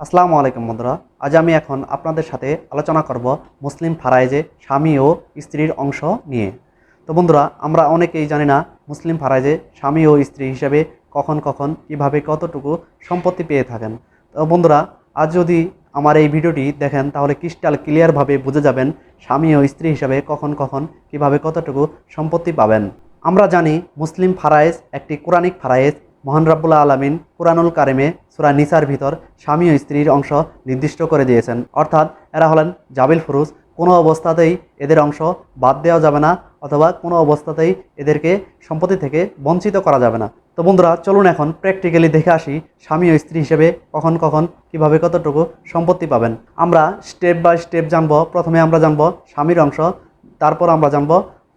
আসসালামু আলাইকুম বন্ধুরা। আজ আমি এখন আপনাদের সাথে আলোচনা করব মুসলিম ফারাইজে স্বামী ও স্ত্রীর অংশ নিয়ে। তো বন্ধুরা, আমরা অনেকেই জানি না মুসলিম ফারাইজে স্বামী ও স্ত্রী হিসেবে কখন কখন কীভাবে কতটুকু সম্পত্তি পেয়ে থাকেন। তো বন্ধুরা, আজ যদি আমার এই ভিডিওটি দেখেন, তাহলে ক্রিস্টাল ক্লিয়ারভাবে বুঝে যাবেন স্বামী ও স্ত্রী হিসাবে কখন কখন কীভাবে কতটুকু সম্পত্তি পাবেন। আমরা জানি মুসলিম ফারায়েজ একটি কোরআনিক ফারায়েজ মহান রাব্বুল্লাহ আলমিন কুরআনুল কারিমে সুরা নিসার ভিতর স্বামী ও স্ত্রীর অংশ নির্দিষ্ট করে দিয়েছেন। অর্থাৎ এরা হলেন জাবিল ফুরুজ। কোনো অবস্থাতেই এদের অংশ বাদ দেওয়া যাবে না অথবা কোনো অবস্থাতেই এদেরকে সম্পত্তি থেকে বঞ্চিত করা যাবে না। তো বন্ধুরা, চলুন এখন প্র্যাকটিক্যালি দেখে আসি স্বামী ও স্ত্রী হিসেবে কখন কখন কীভাবে কতটুকু সম্পত্তি পাবেন। আমরা স্টেপ বাই স্টেপ জানব। প্রথমে আমরা জানব স্বামীর অংশ, তারপর আমরা জানব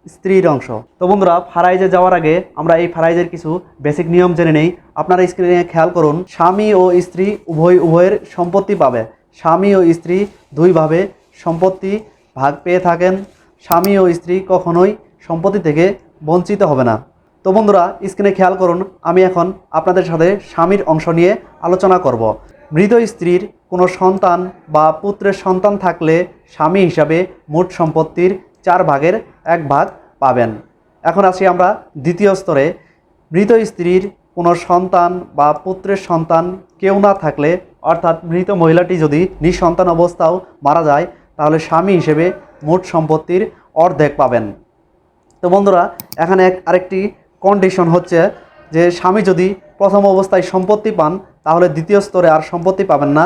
স্ত্রীর অংশ। তো বন্ধুরা, ফারাইজে যাওয়ার আগে আমরা এই ফারাইজের কিছু বেসিক নিয়ম জেনে নেই। আপনারা স্ক্রিনে খেয়াল করুন, স্বামী ও স্ত্রী উভয় উভয়ের সম্পত্তি পাবে। স্বামী ও স্ত্রী দুইভাবে সম্পত্তি ভাগ পেয়ে থাকেন। স্বামী ও স্ত্রী কখনোই সম্পত্তি থেকে বঞ্চিত হবে না। তো বন্ধুরা স্ক্রিনে খেয়াল করুন, আমি এখন আপনাদের সাথে স্বামীর অংশ নিয়ে আলোচনা করব। মৃত স্ত্রীর কোনো সন্তান বা পুত্রের সন্তান থাকলে স্বামী হিসাবে মোট সম্পত্তির চার ভাগের এক ভাগ পাবেন। এখন আসি আমরা দ্বিতীয় স্তরে। মৃত স্ত্রীর কোনো সন্তান বা পুত্রের সন্তান কেউ না থাকলে, অর্থাৎ মৃত মহিলাটি যদি নিঃসন্তান অবস্থাও মারা যায়, তাহলে স্বামী হিসেবে মোট সম্পত্তির অর্ধেক পাবেন। তো বন্ধুরা, এখানে এক আরেকটি কন্ডিশন হচ্ছে যে স্বামী যদি প্রথম অবস্থায় সম্পত্তি পান, তাহলে দ্বিতীয় স্তরে আর সম্পত্তি পাবেন না।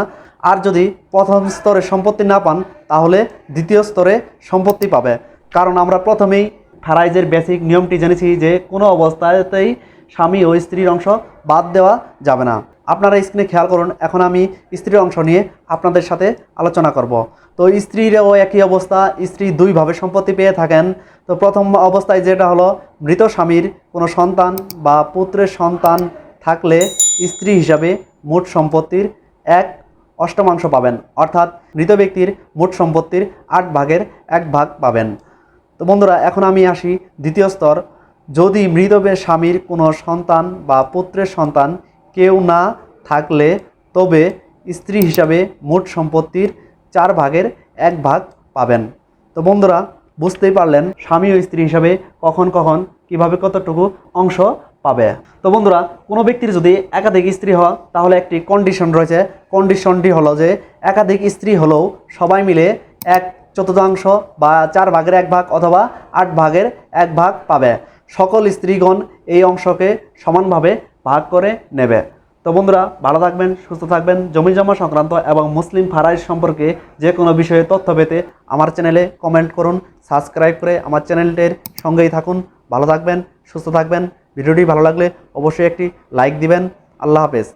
আর যদি প্রথম স্তরে সম্পত্তি না পান, তাহলে দ্বিতীয় স্তরে সম্পত্তি পাবে। কারণ আমরা প্রথমেই ফারাইজের বেসিক নিয়মটি জেনেছি যে কোনো অবস্থাতেই স্বামী ও স্ত্রীর অংশ বাদ দেওয়া যাবে না। আপনারা স্ক্রিনে খেয়াল করুন, এখন আমি স্ত্রীর অংশ নিয়ে আপনাদের সাথে আলোচনা করব। তো স্ত্রীরও একই অবস্থা, স্ত্রী দুইভাবে সম্পত্তি পেয়ে থাকেন। তো প্রথম অবস্থায় যেটা হলো, মৃত স্বামীর কোনো সন্তান বা পুত্রের সন্তান থাকলে স্ত্রী হিসাবে মোট সম্পত্তির এক অষ্টমাংশ পাবেন। অর্থাৎ মৃত ব্যক্তির মোট সম্পত্তির আট ভাগের এক ভাগ পাবেন। তো বন্ধুরা, এখন আমি আসি দ্বিতীয় স্তর। যদি মৃত বে- স্বামীর কোনো সন্তান বা পুত্রের সন্তান কেউ না থাকলে, তবে স্ত্রী হিসাবে মোট সম্পত্তির চার ভাগের এক ভাগ পাবেন। তো বন্ধুরা, বুঝতেই পারলেন স্বামী ও স্ত্রী হিসাবে কখন কখন কীভাবে কতটুকু অংশ পাবে। তো বন্ধুরা, কোনো ব্যক্তির যদি একাধিক স্ত্রী হয়, তাহলে একটি কন্ডিশন রয়েছে। কন্ডিশনটি হলো যে, একাধিক স্ত্রী হলেও সবাই মিলে এক চতুর্থাংশ বা চার ভাগের এক ভাগ অথবা আট ভাগের এক ভাগ পাবে। সকল স্ত্রীগণ এই অংশকে সমানভাবে ভাগ করে নেবে। তো বন্ধুরা, ভালো থাকবেন, সুস্থ থাকবেন। জমি জমা সংক্রান্ত এবং মুসলিম ফারাইজ সম্পর্কে যে কোনো বিষয়ে তথ্য পেতে আমার চ্যানেলে কমেন্ট করুন, সাবস্ক্রাইব করে আমার চ্যানেলটির সঙ্গেই থাকুন। ভালো থাকবেন, সুস্থ থাকবেন। ভিডিওটি ভালো লাগলে অবশ্যই একটি লাইক দিবেন। আল্লাহ হাফেজ।